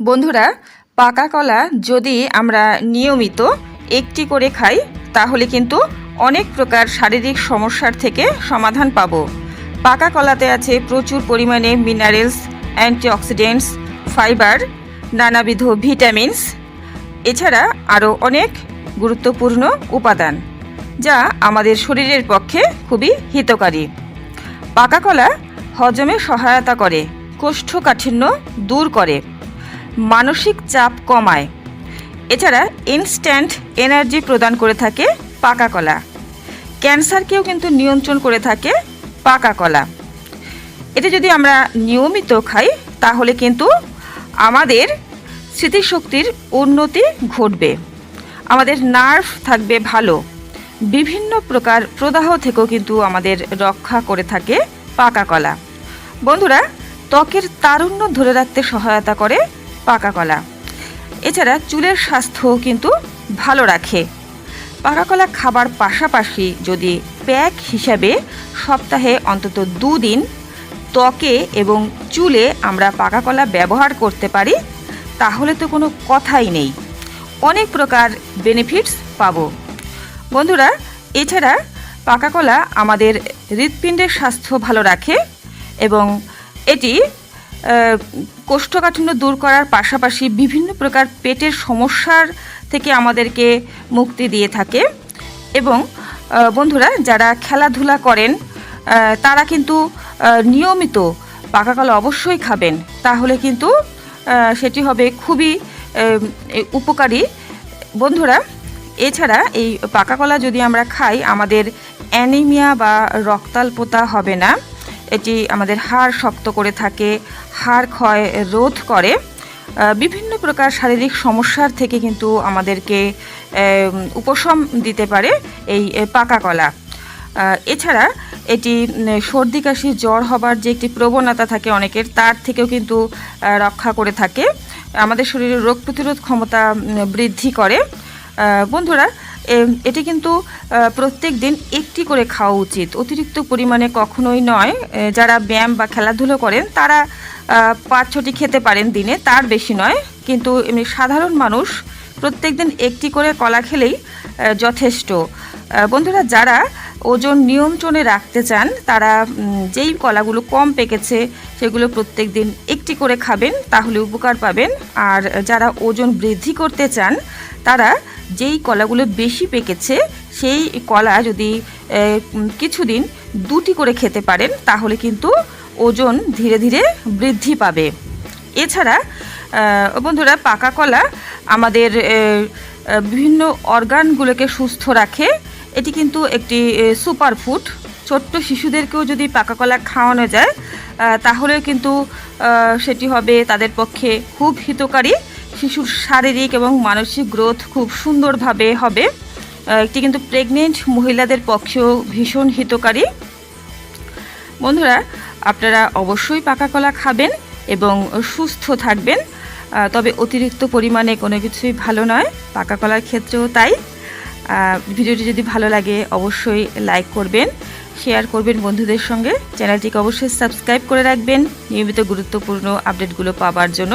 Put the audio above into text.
বন্ধুরা, পাকা কলা যদি আমরা নিয়মিত একটি করে খাই, তাহলে কিন্তু অনেক প্রকার শারীরিক সমস্যার থেকে সমাধান পাব। পাকা কলাতে আছে প্রচুর পরিমাণে মিনারেলস অ্যান্টিঅক্সিডেন্টস ফাইবার নানাবিধ ভিটামিনস এছাড়া আরও অনেক গুরুত্বপূর্ণ উপাদান, যা আমাদের শরীরের পক্ষে খুবই হিতকারী। পাকা কলা হজমে সহায়তা করে, কোষ্ঠকাঠিন্য দূর করে। মানসিক চাপ কমায়। এছাড়া ইনস্ট্যান্ট এনার্জি প্রদান করে থাকে পাকা কলা। ক্যান্সারকেও কিন্তু নিয়ন্ত্রণ করে থাকে পাকা কলা। এটা যদি আমরা নিয়মিত খাই, তাহলে কিন্তু আমাদের স্মৃতিশক্তির উন্নতি ঘটবে। আমাদের নার্ভ থাকবে ভালো। বিভিন্ন প্রকার প্রদাহ থেকেও কিন্তু আমাদের রক্ষা করে থাকে পাকা কলা। বন্ধুরা, ত্বকের তারুণ্য ধরে রাখতে সহায়তা করে পাকা কলা। এছাড়া চুলের স্বাস্থ্যও কিন্তু ভালো রাখে। পাকা কলা খাবার পাশাপাশি যদি প্যাক হিসাবে সপ্তাহে অন্তত দুদিন ত্বকে এবং চুলে আমরা পাকা কলা ব্যবহার করতে পারি, তাহলে তো কোনো কথাই নেই। অনেক প্রকার বেনিফিটস পাবো। বন্ধুরা, এছাড়া পাকা কলা আমাদের হৃৎপিণ্ডের স্বাস্থ্য ভালো রাখে এবং এটি কোষ্ঠকাঠিন্য দূর করার পাশাপাশি বিভিন্ন প্রকার পেটের সমস্যার থেকে আমাদেরকে মুক্তি দিয়ে থাকে। এবং বন্ধুরা, যারা খেলাধুলা করেন তারা কিন্তু নিয়মিত পাকা কলা অবশ্যই খাবেন। তাহলে কিন্তু সেটি হবে খুবই উপকারী। বন্ধুরা, এছাড়া এই পাকা কলা যদি আমরা খাই, আমাদের অ্যানিমিয়া বা রক্তাল্পতা হবে না। এটি আমাদের হাড় শক্ত করে থাকে, হাড় ক্ষয় রোধ করে। বিভিন্ন প্রকার শারীরিক সমস্যার থেকে কিন্তু আমাদেরকে উপশম দিতে পারে এই পাকা কলা। এছাড়া এটি সর্দি, কাশি, জ্বর হবার যে একটি প্রবণতা থাকে অনেকের, তার থেকেও কিন্তু রক্ষা করে থাকে। আমাদের শরীরের রোগ প্রতিরোধ ক্ষমতা বৃদ্ধি করে। বন্ধুরা এটি কিন্তু প্রত্যেক দিন একটি করে খাওয়া উচিত। অতিরিক্ত পরিমাণে কখনোই নয়। যারা ব্যায়াম বা খেলাধুলো করেন, তারা পাঁচ ছটি খেতে পারেন দিনে, তার বেশি নয়। কিন্তু এমনি সাধারণ মানুষ প্রত্যেক দিন একটি করে কলা খেলেই যথেষ্ট। বন্ধুরা, যারা ওজন নিয়ন্ত্রণে রাখতে চান, তারা যেই কলাগুলো কম পেকেছে, সেগুলো প্রত্যেক দিন একটি করে খাবেন, তাহলে উপকার পাবেন। আর যারা ওজন বৃদ্ধি করতে চান, তারা যেই কলাগুলো বেশি পেকেছে, সেই কলা যদি কিছুদিন দুটি করে খেতে পারেন, তাহলে কিন্তু ওজন ধীরে ধীরে বৃদ্ধি পাবে। এছাড়া বন্ধুরা, পাকা কলা আমাদের বিভিন্ন অর্গানগুলোকে সুস্থ রাখে। এটি কিন্তু একটি সুপার ফুড ছোট্ট শিশুদেরকেও যদি পাকা কলা খাওয়ানো যায় তাহলে কিন্তু সেটি হবে তাদের পক্ষে খুব হিতকারী। শিশুর শারীরিক এবং মানসিক গ্রোথ খুব সুন্দরভাবে হবে। এটি কিন্তু প্রেগনেন্ট মহিলাদের পক্ষেও ভীষণ হিতকারী। বন্ধুরা, আপনারা অবশ্যই পাকা কলা খাবেন এবং সুস্থ থাকবেন। তবে অতিরিক্ত পরিমাণে কোনো কিছুই ভালো নয়, পাকা কলার ক্ষেত্রেও তাই। ভিডিওটি যদি ভালো লাগে, অবশ্যই লাইক করবেন শেয়ার করবেন বন্ধুদের সঙ্গে। চ্যানেলটিকে অবশ্যই সাবস্ক্রাইব করে রাখবেন, নিয়মিত গুরুত্বপূর্ণ আপডেটগুলো পাওয়ার জন্য।